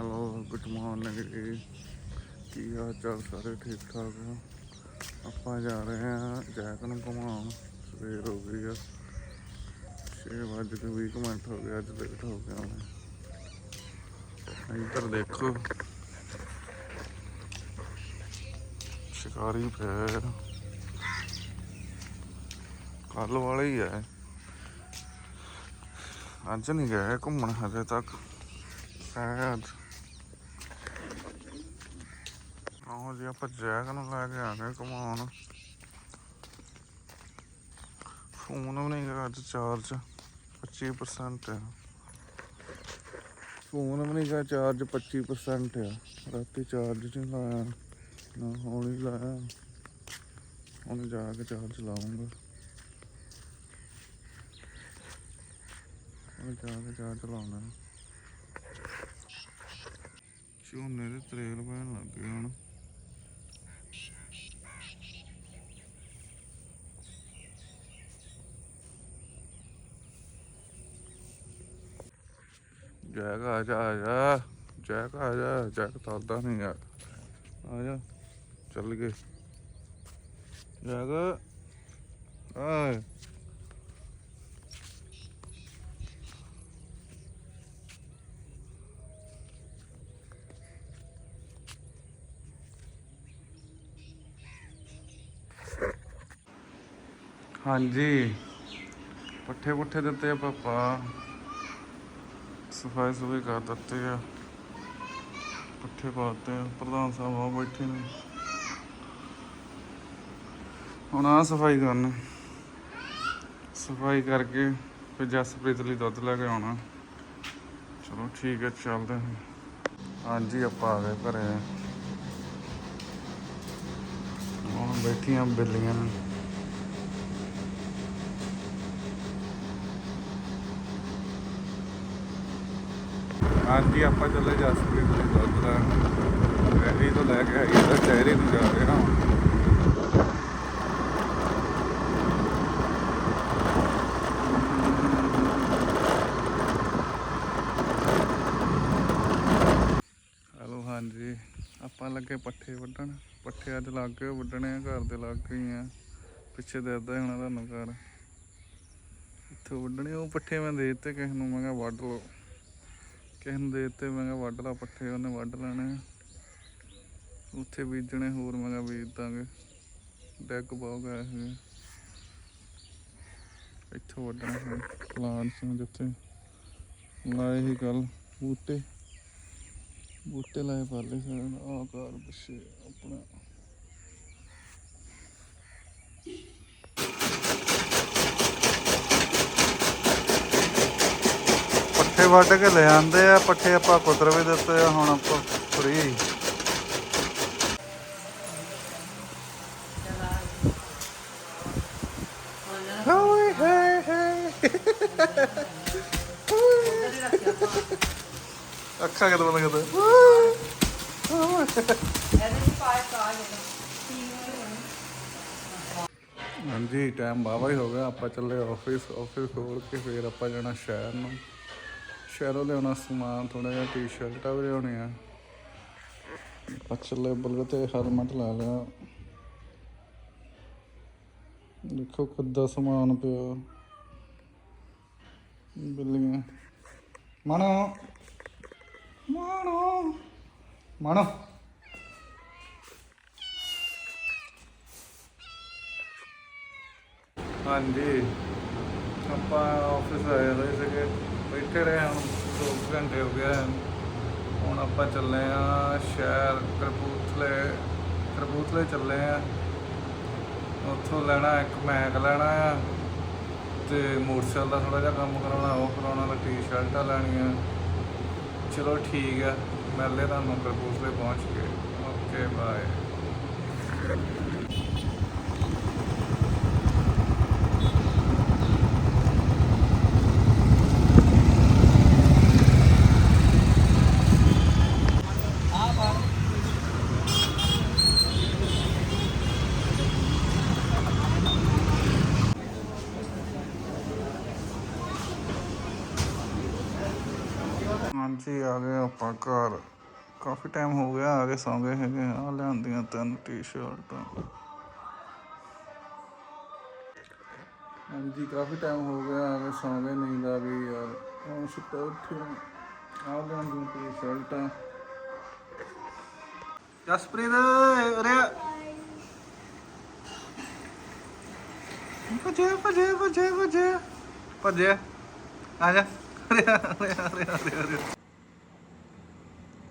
Hello good morning ਜੀ ਕੀ ਹਾਲ ਚਾਲ ਸਾਰੇ ਠੀਕ ਠਾਕ ਆ? ਆਪਾਂ ਜਾ ਰਹੇ ਹਾਂ ਜੈਕ ਨੂੰ ਘੁਮਾਉਣ, ਸਵੇਰ ਹੋ ਗਈ ਆ। 6 ਵਜੇ ਕੇ 20 ਕੁ ਮਿੰਟ ਹੋ ਗਏ, ਅੱਜ ਲੇਟ ਹੋ ਗਿਆ ਮੈਂ। ਇੱਧਰ ਦੇਖੋ। ਸ਼ਿਕਾਰੀ ਪਿਆ ਕੱਲ ਵਾਲਾ ਹੀ ਹੈ ਅੱਜ ਨਹੀਂ ਗਏ ਘੁੰਮਣ ਹਜੇ ਤੱਕ। ਸ਼ਾਇਦ ਆਹੋ ਜੀ ਆਪਾਂ ਜੈਕ ਨੂੰ ਲੈ ਕੇ ਆ ਗਏ ਘੁਮਾਉਣ ਫੋਨ ਵੀ ਨਹੀਂ ਗਾ ਅੱਜ ਚਾਰਜ 25% ਆ। ਫੋਨ ਵੀ ਨਹੀਂ ਗਾ ਚਾਰਜ 25% ਆ। ਰਾਤੀ ਚਾਰਜ ਨਹੀਂ ਲਾਇਆ, ਨਾ ਹੁਣ ਹੀ ਲਾਇਆ। ਹੁਣ ਜਾ ਕੇ ਚਾਰਜ ਲਾਉਂਗਾ। ਹੁਣ ਜਾ ਕੇ ਚਾਰਜ ਲਾਉਣਾ। ਝੋਨੇ ਦੇ ਤਰੇਲ ਪੈਣ ਲੱਗ ਗਏ ਹੁਣ। ਜੈਕ ਆ ਜਾ ਆ ਜਾ। ਜੈਕ ਆ ਜਾ, ਜੈਕ ਤਰਦਾ ਨਹੀਂ ਯਾਰ ਆ ਜਾ, ਚੱਲ ਗਏ। ਜੈਕ, ਆਏ। ਹਾਂਜੀ। ਪੱਠੇ ਪੁੱਠੇ ਦਿੱਤੇ ਆ ਪਾਪਾ ਸਫ਼ਾਈ ਸੁਫਾਈ ਕਰ ਦਿੱਤੇ ਆ। ਪੱਠੇ ਪਾਤੇ ਆ। ਪ੍ਰਧਾਨ ਸਾਹਿਬ ਆ ਬੈਠੇ ਨੇ। ਹੁਣ ਆ ਸਫ਼ਾਈ ਕਰਨ। ਸਫ਼ਾਈ ਕਰਕੇ ਫਿਰ ਜਸਪ੍ਰੀਤ ਲਈ ਦੁੱਧ ਲੈ ਕੇ ਆਉਣਾ। ਚਲੋ ਠੀਕ ਹੈ ਚੱਲਦੇ ਹਾਂ। ਹਾਂਜੀ, ਆਪਾਂ ਆ ਗਏ ਘਰੇ। ਹੁਣ ਬੈਠੀਆਂ ਬਿੱਲੀਆਂ ਹਾਂਜੀ, ਆਪਾਂ ਚੱਲੇ ਜਸਪ੍ਰੀਤ ਲਈ ਦੁੱਧ ਡੈਰੀ ਤੋਂ ਲੈ ਕੇ ਆਈਏ, ਤਾਂ ਡੈਰੀ ਨੂੰ ਜਾ ਰਹੇ ਹਾਂ ਹਲੋ, ਹਾਂਜੀ। ਆਪਾਂ ਲੱਗੇ ਪੱਠੇ ਵੱਢਣ। ਪੱਠੇ ਅੱਜ ਲੱਗ ਗਏ, ਵੱਢਣੇ ਆ, ਘਰ ਦੇ ਲੱਗ ਗਏ ਆ। ਪਿੱਛੇ ਦੇਖਦਾ ਹੋਣਾ ਤੁਹਾਨੂੰ ਘਰ। ਇੱਥੋਂ ਵੱਢਣੇ, ਉਹ ਪੱਠੇ ਮੈਂ ਦੇ ਦਿੱਤੇ ਕਿਸੇ ਨੂੰ, ਮੈਂ ਕਿਹਾ ਵੱਢ ਲਓ। ਕਿਸੇ ਨੂੰ ਦੇ ਦਿੱਤੇ, ਮੈਂ ਕਿਹਾ ਵੱਢ ਲਾ ਪੱਠੇ, ਉਹਨੇ ਵੱਢ ਲੈਣੇ ਉੱਥੇ ਬੀਜਣੇ ਹੋਰ, ਮੈਂ ਕਿਹਾ ਬੀਜ ਦਾਂਗੇ। ਡੈਗ ਬਹੁਤ ਗਏ ਹੋਏ ਇੱਥੋਂ ਵੱਢਣਾ ਹੈ ਪਲਾਂਟਸ ਨੂੰ ਜਿੱਥੇ। ਲਾਏ ਹੀ ਕੱਲ ਬੂਟੇ। ਬੂਟੇ ਲਾਏ ਪਾਲੇ ਸਾਰੇ ਆ ਘਰ ਪਿੱਛੇ ਆਪਣਾ। ਪੱਠੇ ਵੱਢ ਕੇ ਲੈ ਆਂਦੇ ਆ ਪੱਠੇ ਆਪਾਂ ਕੁਤਰ ਵੀ ਦਿੱਤੇ ਆ ਹੁਣ ਆਪਾਂ ਫਰੀ ਹੋਏ ਹੇ ਹੇ ਅੱਖਾਂ ਕਿਦੋਂ ਹਾਂਜੀ ਟਾਈਮ ਬਾਵਾ ਹੀ ਹੋ ਗਿਆ ਆਪਾਂ ਚੱਲੇ ਆਫਿਸ ਆਫਿਸ ਖੋਲ ਕੇ ਫੇਰ ਆਪਾਂ ਜਾਣਾ ਸ਼ਹਿਰ ਨੂੰ। ਸ਼ਹਿਰੋਂ ਲਿਆਉਣਾ ਸਮਾਨ ਥੋੜਾ ਜਿਹਾ ਟੀ-ਸ਼ਰਟਾਂ ਵੀ ਲਿਆਉਣੀਆਂ ਆਪਾਂ ਚੱਲੇ ਬਲਗ ਤੇ ਹੈਲਮਟ ਲਾ ਲਿਆ। ਦੇਖੋ ਕਿੱਦਾਂ ਸਮਾਨ ਪਿਆ। ਬਿੱਲੀਆਂ। ਮਾਣੋ। ਮਾਣੋ। ਮਾਣੋ। ਹਾਂਜੀ। ਆਪਾਂ ਆਫਿਸ ਆਏ ਹੋਏ ਸੀਗੇ। ਬੈਠੇ ਰਹੇ ਹੁਣ 2 ਘੰਟੇ ਹੋ ਗਏ ਹੁਣ ਆਪਾਂ ਚੱਲੇ ਆ ਸ਼ਹਿਰ ਕਰਪੂਥਲੇ ਕਰਪੂਥਲੇ ਚੱਲੇ ਆ। ਉੱਥੋਂ ਲੈਣਾ ਇੱਕ ਮੈਕ ਲੈਣਾ ਆ ਤੇ ਮੋਟਰਸਾਈਕਲ ਦਾ ਥੋੜਾ ਜਿਹਾ ਕੰਮ ਕਰਾਉਣਾ, ਉਹ ਕਰਾਉਣਾ ਤੇ ਟੀ-ਸ਼ਰਟਾਂ ਲੈਣੀਆਂ। ਚਲੋ ਠੀਕ ਆ ਮਿਲਦੇ ਤੁਹਾਨੂੰ ਕਰਪੂਥਲੇ ਪਹੁੰਚ ਕੇ। Okay, bye. ਹਾਂਜੀ ਆ ਗਏ ਆਪਾਂ ਘਰ। ਕਾਫੀ ਟਾਈਮ ਹੋ ਗਿਆ ਆ ਕੇ ਸੌਂ ਗਏ ਹੈਗੇ ਆ ਲਿਆਂਦੀਆਂ ਤਿੰਨ ਟੀ-ਸ਼ਰਟਾਂ ਹਾਂਜੀ ਕਾਫੀ ਟਾਈਮ ਹੋ ਗਿਆ ਆ ਕੇ ਸੌਂ ਗਏ ਨੀਂਦ ਆ ਗਈ ਯਾਰ। ਹੁਣ ਸੁੱਤੇ ਉੱਠੇ ਆ। ਲਿਆਂਦੀਆਂ ਟੀ-ਸ਼ਰਟਾਂ ਜਸਪ੍ਰੀਤ ਉਰੇ ਆ। ਭੱਜੇ ਭੱਜੇ ਭੱਜੇ ਭੱਜੇ। ਭੱਜੇ। ਆ ਜਾ। ਉਰੇ ਆ, ਉਰੇ ਆ, ਉਰੇ ਆ, ਉਰੇ ਆ, ਉਰੇ ਆ।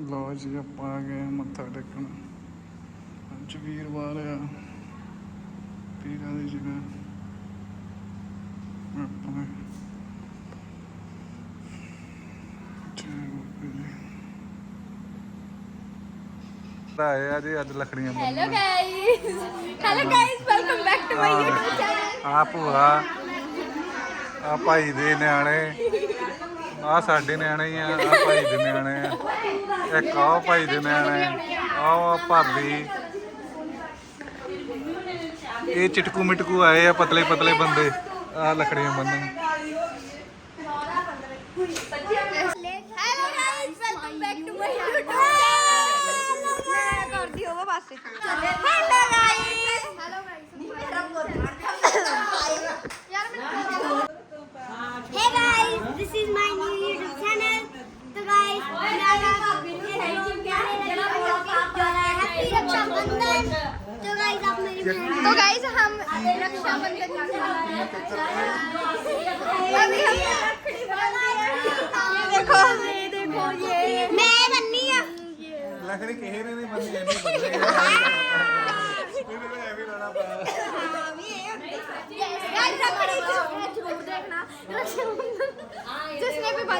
ਲਓ ਜੀ ਆਪਾਂ ਆ ਗਏ ਮੱਥਾ ਟੇਕਣ। ਅੱਜ ਵੀਰਵਾਰ ਆ। ਪੀਰਾਂ ਦੀ ਜਗ੍ਹਾ ਆਏ ਆ ਜੀ ਅੱਜ ਲੱਕੜੀਆਂ Hello guys. Hello guys, welcome back to my YouTube channel. ਆ ਭੂਆ। ਆ ਭਾਈ ਦੇ ਨਿਆਣੇ। ਆ ਸਾਡੇ ਨਿਆਣੇ ਹੀ ਆ ਆ ਭਾਈ ਦੇ ਨਿਆਣੇ ਆ। ਇੱਕ ਆ ਭਾਈ ਦੇ ਨਿਆਣੇ ਆ ਆ ਭਾਬੀ। ਇਹ ਚਟਕੂ ਮਿਟਕੂ ਆਏ ਆ ਪਤਲੇ ਪਤਲੇ ਬੰਦੇ। ਆ ਲੱਕੜੀਆਂ ਬੰਨਣ। Hello guys, welcome back to my YouTube channel. ਮੈਂ ਕਰਦੀ ਹੋਵਾ ਬਸ। Hello guys. तो गाइस हम रक्षाबंधन अभी हम ये देखो ये देखो ये मैं बन्नी हूं लकड़ी कह रहे ने बन्नी है मेरे ऐसे लड़ा पड़ा हां ये गाइस रखड़ी छोड़ देखना रक्षा जिसने भी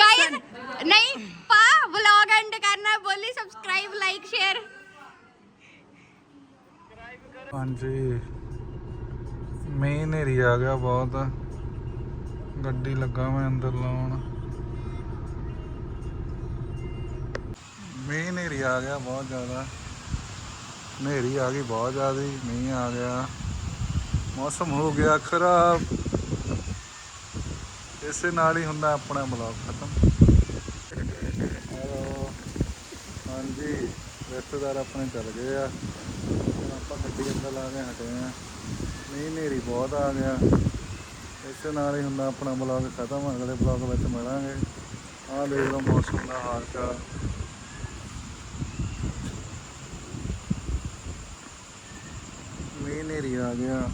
गाइस नहीं पा व्लॉग एंड करना बोली सब्सक्राइब लाइक शेयर ਹਾਂਜੀ ਮੀਂਹ ਨੇਰੀ ਆ ਗਿਆ ਬਹੁਤ ਗੱਡੀ ਲੱਗਾ ਮੈਂ ਅੰਦਰ ਲਾਉਣ ਮੀਂਹ ਨੇਰੀ ਆ ਗਿਆ ਬਹੁਤ ਜ਼ਿਆਦਾ ਨੇਰੀ ਆ ਗਈ ਬਹੁਤ ਜ਼ਿਆਦਾ ਮੀਂਹ ਆ ਗਿਆ ਮੌਸਮ ਹੋ ਗਿਆ ਖਰਾਬ। ਇਸੇ ਨਾਲ ਹੀ ਹੁੰਦਾ ਆਪਣਾ ਬਲੌਗ ਖਤਮ। ਹੈਲੋ। ਹਾਂਜੀ, ਰਿਸ਼ਤੇਦਾਰ ਆਪਣੇ ਚੱਲ ਗਏ ਆ। ਆਪਾਂ ਗੱਡੀ ਅੰਦਰ ਲਾ ਕੇ ਹਟੇ ਆ। ਨਹੀਂ ਨੇਰੀ ਬਹੁਤ ਆ ਗਿਆ। ਇਸੇ ਨਾਲ ਹੀ ਹੁੰਦਾ ਆਪਣਾ ਬਲੌਗ ਖਤਮ। ਅਗਲੇ ਬਲੌਗ ਵਿੱਚ ਮਿਲਾਂਗੇ। ਆਹ ਦੇਖ ਲਓ ਮੌਸਮ ਦਾ ਹਾਲ ਚਾਲ ਮੀਂਹ ਨੇਰੀ ਆ ਗਿਆ।